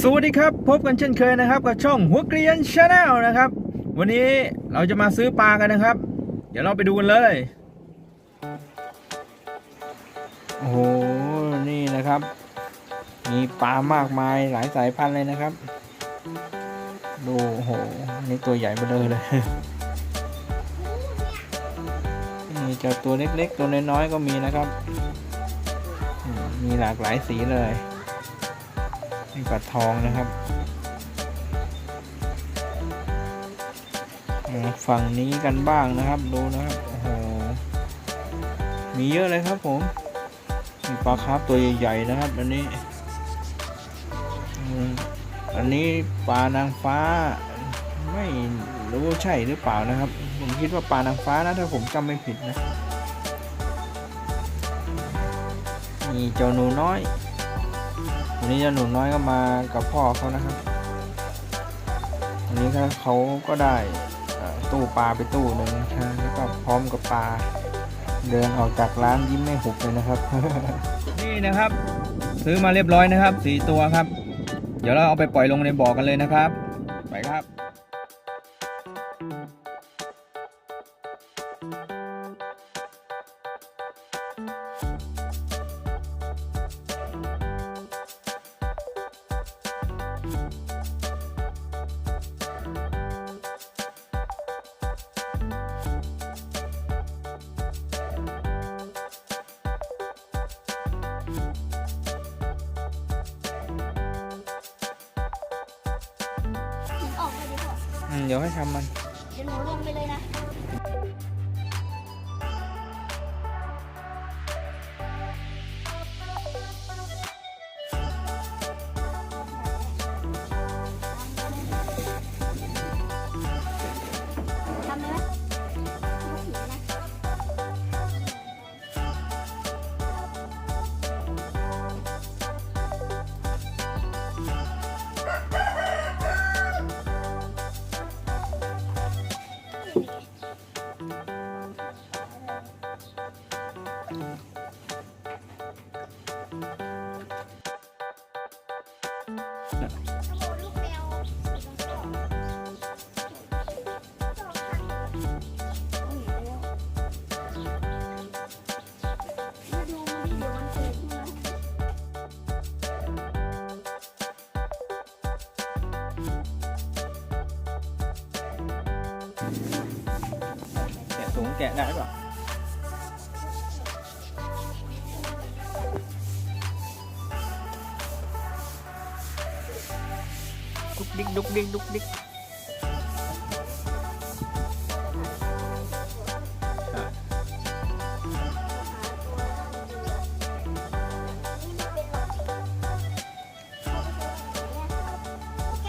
สวัสดีครับพบกันเช่นเคยนะครับ กับช่องหัวเกรียนชาแนลนะครับ วันนี้เราจะมาซื้อปลากันนะครับ เดี๋ยวเราไปดูกันเลยโอ้โหนี่นะครับ มีปลามากมายหลายสายพันธุ์เลยนะครับ ดูโอ้โหนี่ตัวใหญ่ไปเลยเลยมีเจ้าตัวเล็กๆ ตัวน้อยๆก็มีนะครับ มีหลากหลายสีเลย มีปลาทองนะครับฝั่งนี้กันบ้างนะครับ ดูนะครับโอ้โหมีเยอะเลยครับผมมีปลาคาร์ฟตัวใหญ่ๆนะครับ อันนี้อันนี้ปลานางฟ้า ไม่รู้ใช่หรือเปล่านะครับ ผมคิดว่าปลานางฟ้านะถ้าผมจำไม่ผิดนะมีเจ้าหนูน้อย วันนี้เจ้าหนูน้อยก็มากับพ่อเขานะครับวันนี้เขาเขาก็ได้ตู้ปลาไปตู้หนึ่งนะแล้วก็พร้อมกับปลาเดินออกจากร้านยิ้มไม่หุบเลยนะครับ นี่นะครับ ซื้อมาเรียบร้อยนะครับสี่ตัวครับ เดี๋ยวเราเอาไปปล่อยลงในบ่อกันเลยนะครับ ไปครับ ดีกว่าอื ถ้าบอกลูกแมวสีทองๆสองข้างเอาหนีไปแล้วมา ดูมันดิ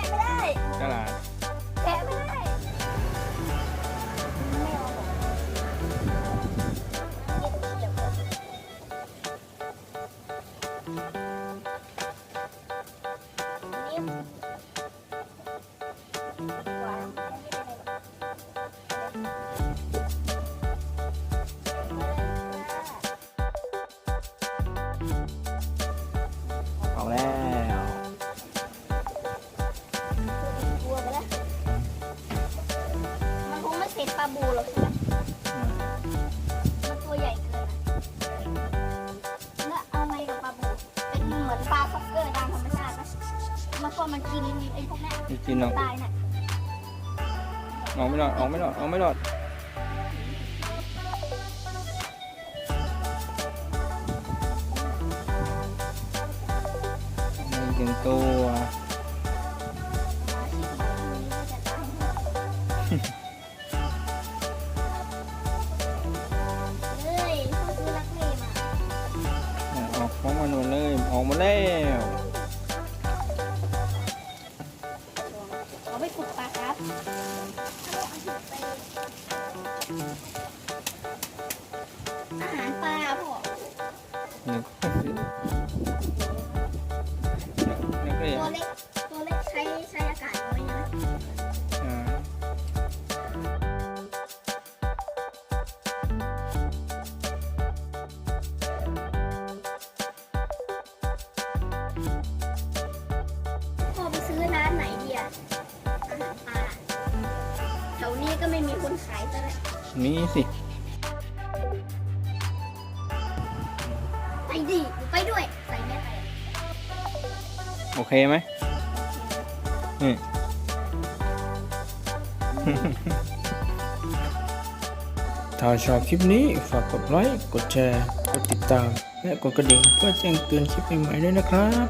เดี๋ย ปลาบูหรอกใช่ไหมมันตัวใหญ่เกินอะแล้วเอาไงกับปลาบู เป็นเหมือนปลาซ็อกเกอร์ตามธรรมชาตินะมันก็มันกินไอ้พวกเนี้ยนี่กินออกตายน่ะออกไม่รอดออกไม่รอดออกไม่รอดไม่ถึงตัว ออกมาแล้ว ก็ไม่มีคนขายซะแล้วมีสิ ไปดิไปด้วย ใส่ไม่ไปโอเคไหมอืมถ้าชอบคลิปนี้ ฝากกดไลค์ กดแชร์ กดติดตาม และกดกระดิ่งเพื่อแจ้งเตือนคลิปใหม่ๆด้วยนะครับ